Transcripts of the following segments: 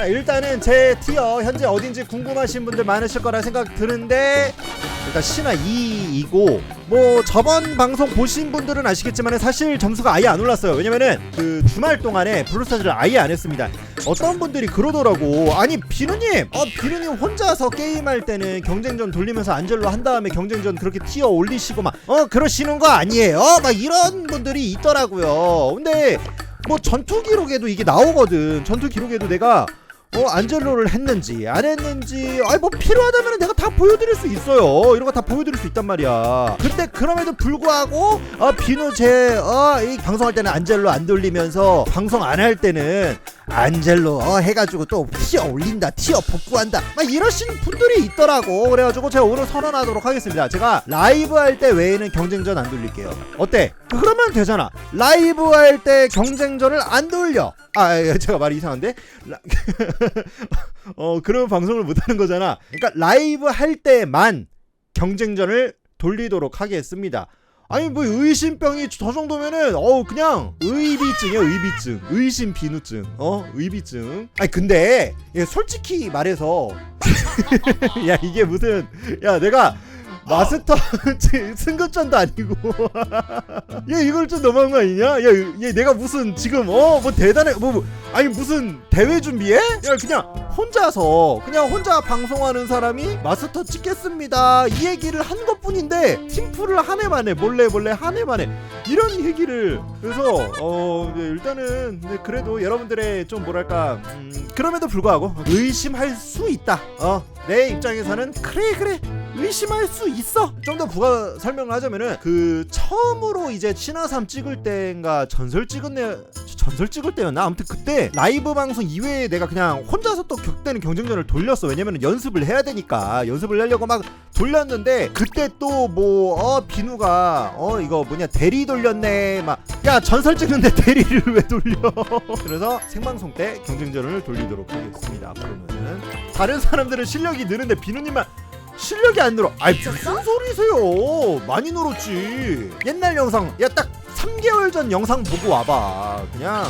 자 일단은 제 티어 현재 어딘지 궁금하신 분들 많으실 거라 생각 드는데 일단 신화 2이고 뭐 저번 방송 보신 분들은 아시겠지만 사실 점수가 아예 안 올랐어요. 왜냐면은 그 주말 동안에 블루스타즈를 아예 안 했습니다. 어떤 분들이 그러더라고. 아니 비누님! 어 비누님 혼자서 게임할 때는 경쟁전 돌리면서 안젤로 한 다음에 경쟁전 그렇게 티어 올리시고 막 어 그러시는 거 아니에요? 막 이런 분들이 있더라고요. 근데 뭐 전투 기록에도 이게 나오거든. 전투 기록에도 내가 어 안젤로를 했는지 안 했는지 아이 뭐 필요하다면 내가 다 보여드릴 수 있어요. 이런 거 다 보여드릴 수 있단 말이야. 근데 그럼에도 불구하고 어 비누 제어이 방송할 때는 안젤로 안 돌리면서 방송 안 할 때는 안젤로 어 해가지고 또 티어 올린다 티어 복구한다. 막 이러시는 분들이 있더라고. 그래가지고 제가 오늘 선언하도록 하겠습니다. 제가 라이브 할 때 외에는 경쟁전 안 돌릴게요. 어때? 그러면 되잖아. 라이브 할 때 경쟁전을 안 돌려. 아 예, 제가 말이 이상한데? 라... 어 그러면 방송을 못 하는 거잖아. 그러니까 라이브 할 때만 경쟁전을 돌리도록 하겠습니다 아니 뭐 의심병이 저 정도면은 어우 그냥 의비증이야 의비증. 의심 비누증 어? 의비증. 아니 근데 예, 솔직히 말해서 야 이게 무슨 야 내가 마스터 승급전도 아니고. 얘 이걸 좀 너무한 거 아니냐? 야, 얘 내가 무슨 지금 어? 뭐 대단해 뭐, 뭐 아니 무슨 대회 준비해? 야 그냥 혼자서 그냥 혼자 방송하는 사람이 마스터 찍겠습니다. 이 얘기를 한 것뿐인데 팀플을 한 해 만에 몰래 몰래 한 해 만에 이런 얘기를. 그래서 어 네, 일단은 네, 그래도 여러분들의 좀 뭐랄까 음, 그럼에도 불구하고 의심할 수 있다. 어 내 입장에서는 그래 그래 의심할 수 있어? 좀 더 부가 설명을 하자면은 그 처음으로 이제 신화삼 찍을 때인가 전설 찍은 내 전설 찍을 때였나? 아무튼 그때 라이브 방송 이외에 내가 그냥 혼자서 또 격되는 경쟁전을 돌렸어. 왜냐면은 연습을 해야 되니까. 연습을 하려고 막 돌렸는데 그때 또뭐어 비누가 어 이거 뭐냐 대리 돌렸네. 막 야 전설 찍는데 대리를 왜 돌려? 그래서 생방송 때 경쟁전을 돌리도록 하겠습니다. 앞으로는 다른 사람들은 실력이 느는데 비누님만 실력이 안 늘어. 아이 무슨 소리세요? 많이 늘었지. 옛날 영상 야 딱 3개월 전 영상 보고 와봐. 그냥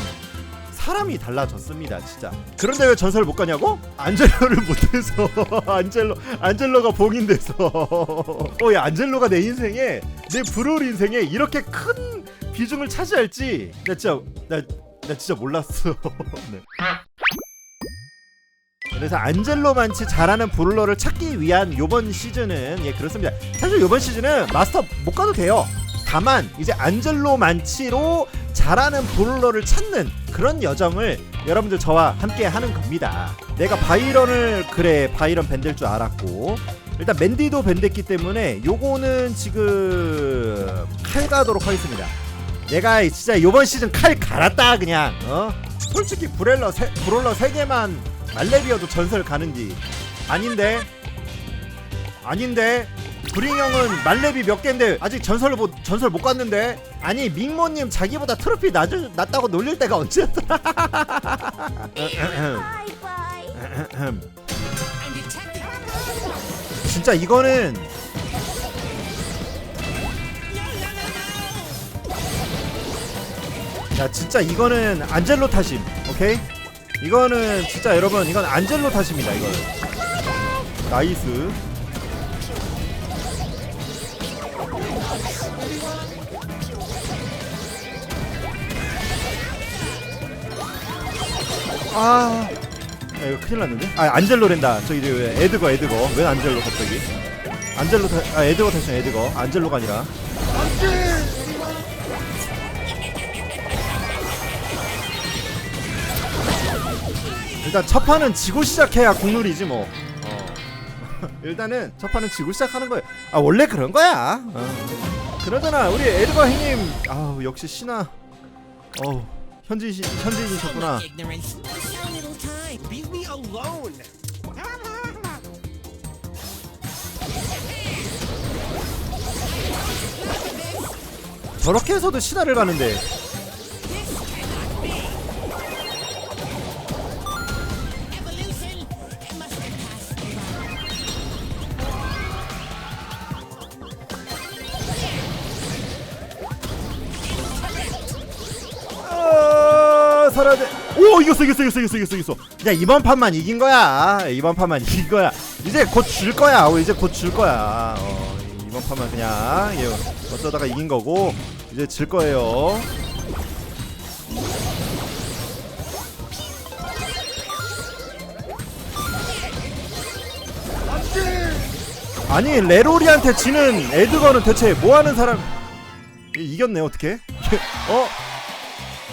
사람이 달라졌습니다, 진짜. 그런데 왜 전설 못 가냐고? 안젤로를 못해서 안젤로 안젤로가 봉인돼서. 어, 야 안젤로가 내 인생에 내 브롤 인생에 이렇게 큰 비중을 차지할지 나 진짜 나, 나 진짜 몰랐어. 네. 그래서 안젤로 만치 잘하는 브롤러를 찾기 위한 요번 시즌은 예 그렇습니다. 사실 요번 시즌은 마스터 못 가도 돼요. 다만 이제 안젤로 만치로 잘하는 브롤러를 찾는 그런 여정을 여러분들 저와 함께 하는 겁니다. 내가 바이런을 그래 바이런 밴드일 줄 알았고 일단 맨디도 밴드했기 때문에 요거는 지금 칼 가도록 하겠습니다. 내가 진짜 요번 시즌 칼 갈았다 그냥 어 솔직히 브렐러 세, 브롤러 3개만 말레비어도 전설 가는지. 아닌데. 아닌데. 브링 형은 말레비 몇 개인데 아직 전설 못 전설 못 갔는데. 아니 밍모님 자기보다 트로피 낮, 낮다고 놀릴 때가 언제였더라? 진짜 이거는 야 진짜 이거는 안젤로 탓임 오케이 이거는 진짜 여러분 이건 안젤로 탓입니다 이거는. 나이스. 아 야, 이거 큰일 났는데? 아 안젤로 랜다. 저기 저기 왜 에드거 에드거. 왜 안젤로 갑자기? 안젤로 타, 아 에드거 탓이야 에드거. 안젤로가 아니라 일단 첫 판은 지고 시작해야 국룰이지 뭐. 어. 일단은 첫 판은 지고 시작하는 거예요. 아 원래 그런 거야. 어. 그러잖아 우리 에드거 형님. 아우 역시 신화. Leave me alone. 저렇게 해서도 신화를 가는데. 살아야 돼. 오 이겼어 이겼어 이겼어 이겼어 이겼어 이겼어. 그냥 이번 판만 이긴 거야. 이번 판만 이긴 거야. 이제 곧 줄 거야. 어, 이제 곧 줄 거야. 어, 이번 판만 그냥 예, 어쩌다가 이긴 거고 이제 질 거예요. 아니 레로리한테 지는 에드거는 대체 뭐 하는 사람? 얘 이겼네 어떻게? 어?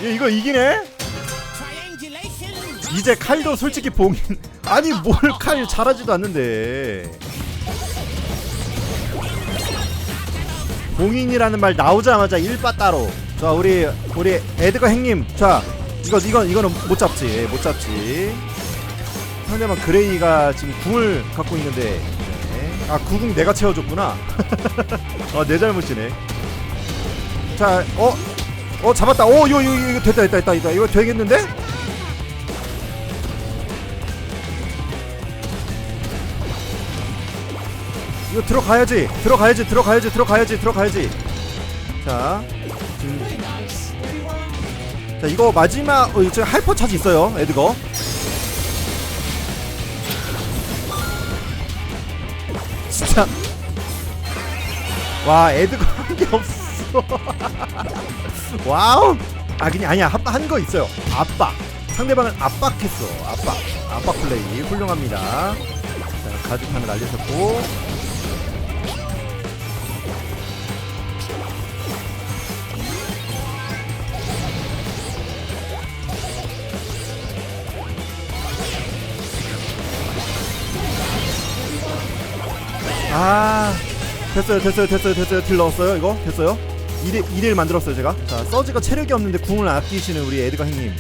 얘 이거 이기네? 이제 칼도 솔직히 봉인. 아니 뭘 칼 잘하지도 않는데. 봉인이라는 말 나오자마자 일바 따로. 자 우리 우리 에드거 행님. 자 이거 이건 이거는 못 잡지. 예, 못 잡지. 상대방 그레이가 지금 궁을 갖고 있는데. 네. 아 구궁 내가 채워줬구나. 아내 잘못이네. 자어어 어, 잡았다. 오 이거 이거 이거 됐다 됐다 됐다. 이거 되겠는데 이거 들어가야지. 들어가야지 들어가야지 들어가야지 들어가야지. 자 지금 자 이거 마지막 어, 저 할퍼 차지 있어요 에드거. 진짜. 와 에드거 한 게 없어. 와우. 아 그냥 아니야 한 거 있어요. 압박 상대방을 압박했어. 압박 압박 플레이 훌륭합니다. 자 가죽 하나 날리셨고 아 됐어요 됐어요 됐어요 됐어요. 딜 넣었어요 이거? 됐어요? 2대 2대1 만들었어요 제가? 자 서지가 체력이 없는데 궁을 아끼시는 우리 에드가 형님.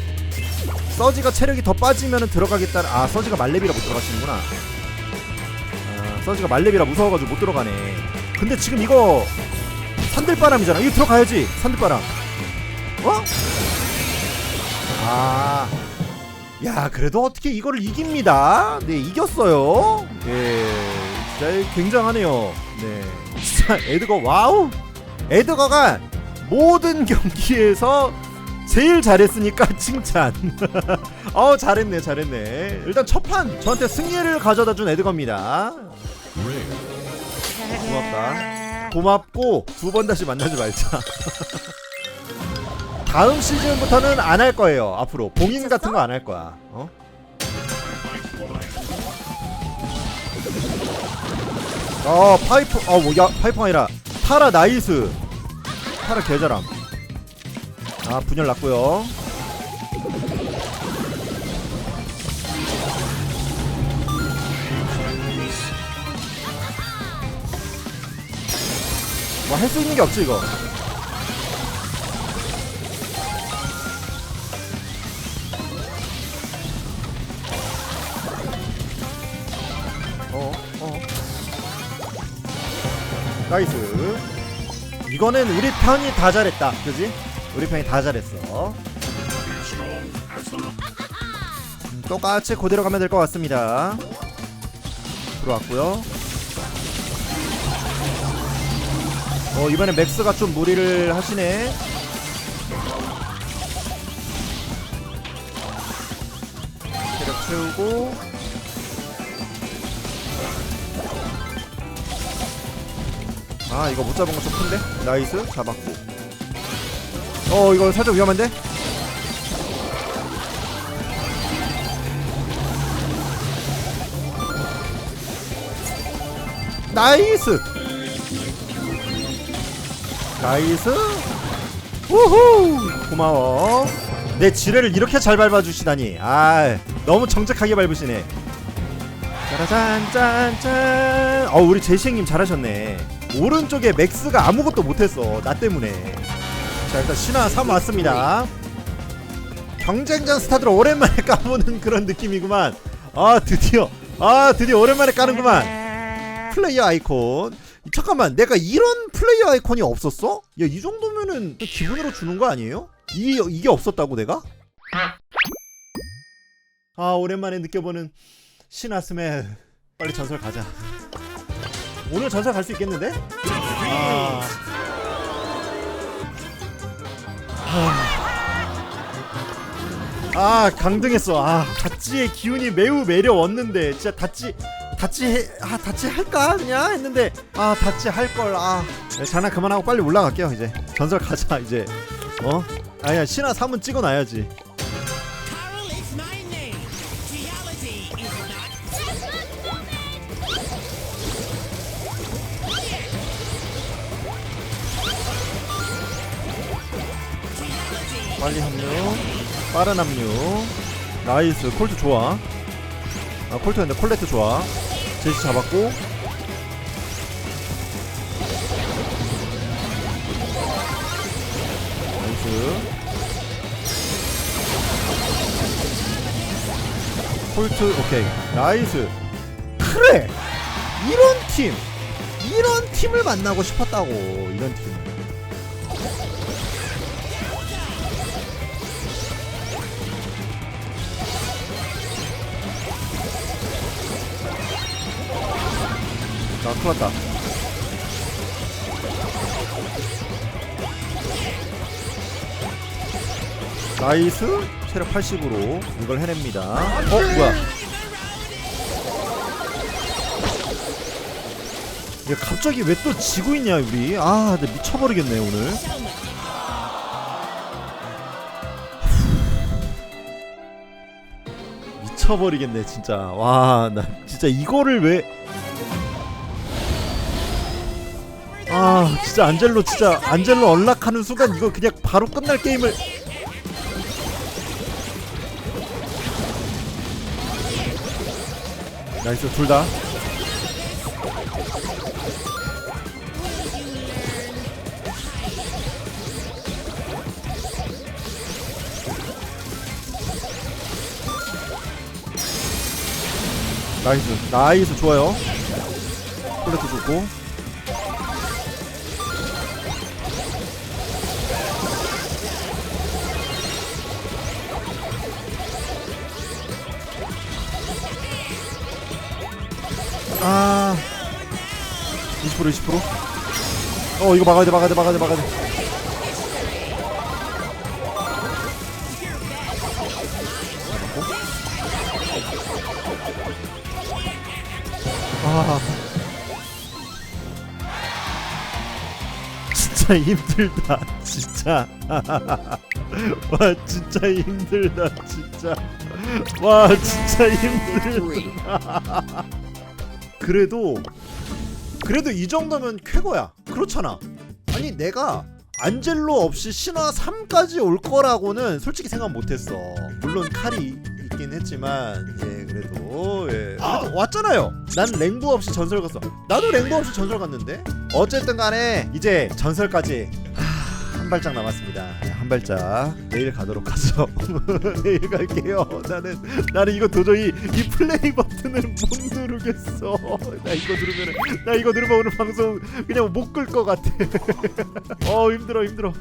서지가 체력이 더 빠지면은 들어가겠다는 아 서지가 말렙이라 못 들어가시는구나. 아 서지가 말렙이라 무서워가지고 못 들어가네. 근데 지금 이거 산들바람이잖아. 이거 들어가야지 산들바람. 어? 아 야 그래도 어떻게 이거를 이깁니다? 네 이겼어요. 예 진짜 굉장하네요. 네. 진짜 에드거 와우! 에드거가 모든 경기에서 제일 잘했으니까 칭찬. 어 잘했네 잘했네. 일단 첫 판 저한테 승리를 가져다 준 에드거입니다. 고맙다. 고맙고 두 번 다시 만나지 말자. 다음 시즌부터는 안 할 거예요 앞으로. 봉인 같은 거 안 할 거야 어? 어 파이프 어 뭐야 파이프가 아니라 타라 나이스. 타라 개잘함. 아 분열 났고요. 뭐 할 수 있는 게 없지 이거 나이스. 이거는 우리 편이 다 잘했다. 그지? 우리 편이 다 잘했어. 음, 똑같이 그대로 가면 될 것 같습니다. 들어왔고요. 어, 이번에 맥스가 좀 무리를 하시네. 체력 채우고 아 이거 못 잡은 거좀 큰데? 나이스 잡았고. 어 이거 살짝 위험한데? 나이스! 나이스! 우후! 고마워. 내 지뢰를 이렇게 잘 밟아주시다니. 아 너무 정직하게 밟으시네. 짜라잔 짠짠. 어 우리 제시행님 잘하셨네 오른쪽에 맥스가 아무것도 못했어. 나 때문에. 자 일단 신화 3 왔습니다. 경쟁전 스타들 오랜만에 까보는 그런 느낌이구만. 아 드디어. 아 드디어 오랜만에 까는구만. 플레이어 아이콘. 잠깐만 내가 이런 플레이어 아이콘이 없었어? 야 이 정도면은 기본으로 주는 거 아니에요? 이, 이게 없었다고 내가? 아 오랜만에 느껴보는 신화 스멜. 빨리 전설 가자 오늘 전설 갈수 있겠는데? 아. 하... 아 강등했어. 아 다찌의 기운이 매우 매려웠는데 진짜 다찌 다찌 해, 아 다찌 할까? 그냥 했는데 아 다찌 할걸. 아. 네, 장난 그만하고 빨리 올라갈게요 이제. 전설 가자 이제. 어? 아니야 신화 3은 찍어놔야지 빨리 합류. 빠른 합류. 나이스. 콜트 좋아. 아 콜트였는데 콜레트 좋아. 제시 잡았고. 나이스. 콜트 오케이. 나이스. 그래! 이런 팀. 이런 팀을 만나고 싶었다고 이런 팀을 자, 큰일 났다. 나이스 체력 80으로 이걸 해냅니다. 어 뭐야? 얘 갑자기 왜 또 지고 있냐 우리? 아, 나 미쳐버리겠네 오늘. 미쳐버리겠네 진짜. 와, 나 진짜 이거를 왜? 아 진짜 안젤로 진짜 안젤로 언락하는 순간 이거 그냥 바로 끝날 게임을. 나이스 둘다. 나이스 나이스 좋아요. 플레트 좋고 아. 20% 20%어 이거 막아야 돼 막아야 돼 막아야 돼 막아야 돼. 아. 진짜 힘들다 진짜. 와 진짜 힘들다 진짜. 와 진짜 힘들다 그래도 그래도 이 정도면 쾌거야. 그렇잖아. 아니 내가 안젤로 없이 신화 3까지 올 거라고는 솔직히 생각 못했어. 물론 칼이 있긴 했지만 예 그래도 예 그래도 왔잖아요. 난 랭부 없이 전설 갔어. 나도 랭부 없이 전설 갔는데 어쨌든 간에 이제 전설까지 하, 한 발짝 남았습니다. 예, 한 발짝 내일 가도록 하죠. 내일 갈게요. 나는 나는 이거 도저히 이 플레이 버튼을 못 누르겠어. 나 이거 누르면 나 이거 누르면 오늘 방송 그냥 못 끌 것 같아. 어 힘들어 힘들어.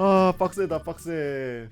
아 빡세다 빡세.